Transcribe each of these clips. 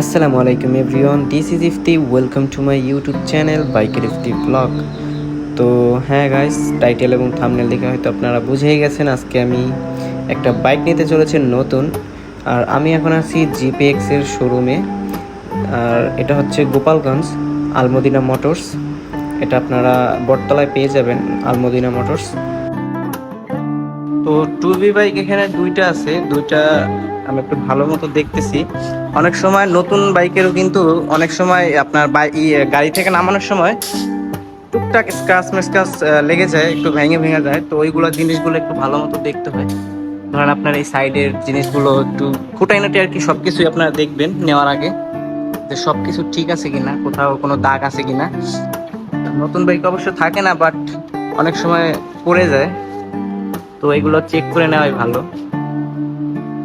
আসসালামু আলাইকুম everyone this is Ifti welcome to my YouTube channel বাইকের ইফতি ব্লগ তো হ্যাঁ গাইস টাইটেল এবং থামনেল দেখে হয়তো আপনারা বুঝেই গেছেন, আজকে আমি একটা বাইক নিতে চলেছি নতুন। আর আমি এখন আছি জিপিএক্স এর শোরুমে আর এটা হচ্ছে গোপালগঞ্জ, আলমদিনা মোটরস। এটা আপনারা বটতলায় পেয়ে যাবেন, আলমদিনা মোটরস। তো টু বি বাইক এখানে দুইটা আছে। দুইটা আমি একটু ভালো মতো দেখতেছি। অনেক সময় নতুন বাইকেরও কিন্তু অনেক সময় আপনার ইয়ে, গাড়ি থেকে নামানোর সময় টুকটাক স্ক্রাচ মেস্কাচ লেগে যায় একটু ভেঙে ভেঙে যায়। তো ওইগুলো জিনিসগুলো একটু ভালো মতো দেখতে হয়। ধরেন আপনার এই সাইডের জিনিসগুলো একটু খুঁটাইনাটি আর কি সব কিছুই আপনারা দেখবেন নেওয়ার আগে যে সব কিছু ঠিক আছে কিনা কোথাও কোনো দাগ আছে কিনা। নতুন বাইক অবশ্য থাকে না বাট অনেক সময় পড়ে যায়। তো এগুলো চেক করে নেওয়াই ভালো।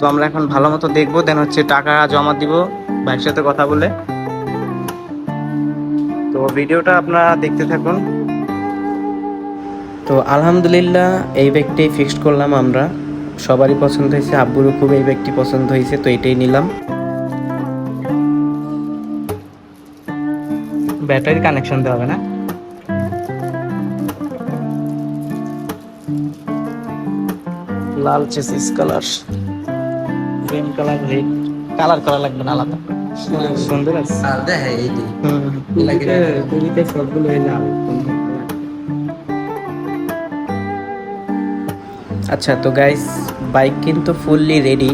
তো আমরা এখন ভালো মতো দেখব দেন হচ্ছে টাকা জমা দিব ভাইয়ের সাথে কথা বলে। তো ভিডিওটা আপনারা দেখতে থাকুন। তো আলহামদুলিল্লাহ এই ব্যাগটাই ফিক্সড করলাম আমরা। সবারই পছন্দ হয়েছে আব্বুরও খুব এই ব্যাগটি পছন্দ হয়েছে তো এটাই নিলাম। ব্যাটারি কানেকশন দেওয়া হবে না? লাল chassis colour cream colour red colour করা লাগবে না আলাদা। সুন্দর আছে। সবগুলো লাল আচ্ছা তো গাইস বাইক কিন্তু ফুললি রেডি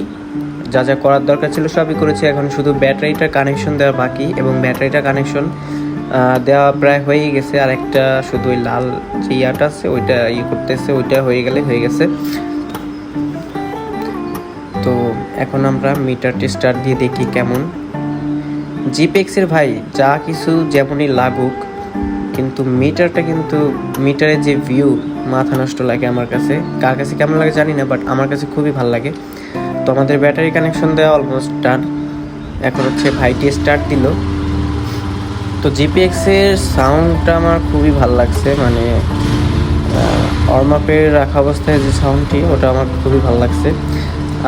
যা যা করার দরকার ছিল সবই করেছি। এখন শুধু ব্যাটারিটা কানেকশন দেওয়া বাকি এবং ব্যাটারিটা কানেকশন দেওয়া প্রায় হয়েই গেছে। আর একটা শুধু ওই লাল যে ইয়াটা আছে ওইটা ইয়ে করতেছে ওইটা হয়ে গেলে হয়ে গেছে। এখন আমরা মিটারটি স্টার্ট দিয়ে দেখি কেমন। জিপেক্সের ভাই, যা কিছু যেমনই লাগুক, কিন্তু মিটারটা কিন্তু মিটারের যে ভিউ মাথা নষ্ট লাগে আমার কাছে। কার কাছে কেমন লাগে জানি না বাট আমার কাছে খুবই ভালো লাগে। তো আমাদের ব্যাটারি কানেকশন দেওয়া অলমোস্ট ডান এখন হচ্ছে ভাইটি স্টার্ট দিল। তো জিপিএক্সের সাউন্ডটা আমার খুবই ভালো লাগছে মানে অর্মাপের রাখা অবস্থায় যে সাউন্ডটি ওটা আমার খুবই ভালো লাগছে।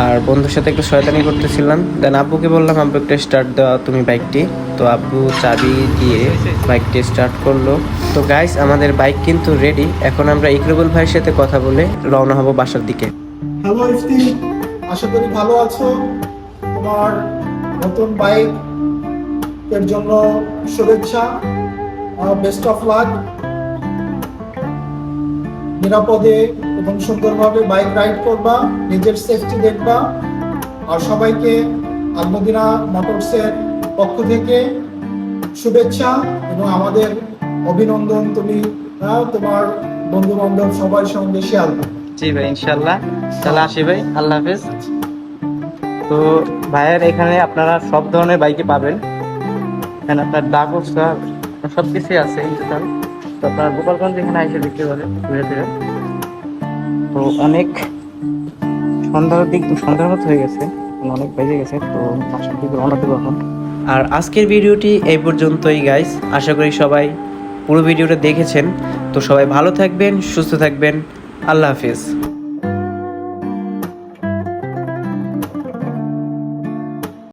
আর বন্ধুর সাথে একটু শয়তানি করতেছিলাম। দেন আব্বুকে বললাম, আব্বু, একটা স্টার্ট দেওয়া তুমি বাইকটি তো আব্বু চাবি দিয়ে বাইকটি স্টার্ট করল। তো গাইস আমাদের বাইক কিন্তু রেডি এখন আমরা ইকরবুল ভাইয়ের সাথে কথা বলে রওনা হব বাসার দিকে। হ্যালো ইফতি। আশা করি ভালো আছো। তোমার নতুন বাইক এর জন্য শুভেচ্ছা বেস্ট অফ লাক নিরাপদে এবং সুন্দরভাবে বাইক রাইড করবা, নিজের সেফটি দেখবা। আর সবাইকে আলমদিনা মোটরসের পক্ষ থেকে শুভেচ্ছা এবং আমাদের অভিনন্দন তুমি তোমার বন্ধু বান্ধব সবার সঙ্গে শেয়ার জি ভাই ইনশাল্লাহ তাহলে আসি ভাই, আল্লাহ হাফেজ। তো ভাইয়ের এখানে আপনারা সব ধরনের বাইকে পাবেন। এখানে আপনার ডাকস সব কিছুই আছে টোটাল তো আপনার গোপালগঞ্জ এখানে আইসে বিক্রি করে ঘুরে ফিরে। তো অনেক সন্ধ্যার দিক সন্ধ্যার মতো হয়ে গেছে অনেক বেজে গেছে, তো বাসার দিকে রওনা দেবো এখন? আর আজকের ভিডিওটি এই পর্যন্তই গাইস আশা করি সবাই পুরো ভিডিওটা দেখেছেন। তো সবাই ভালো থাকবেন, সুস্থ থাকবেন। আল্লাহ হাফিজ।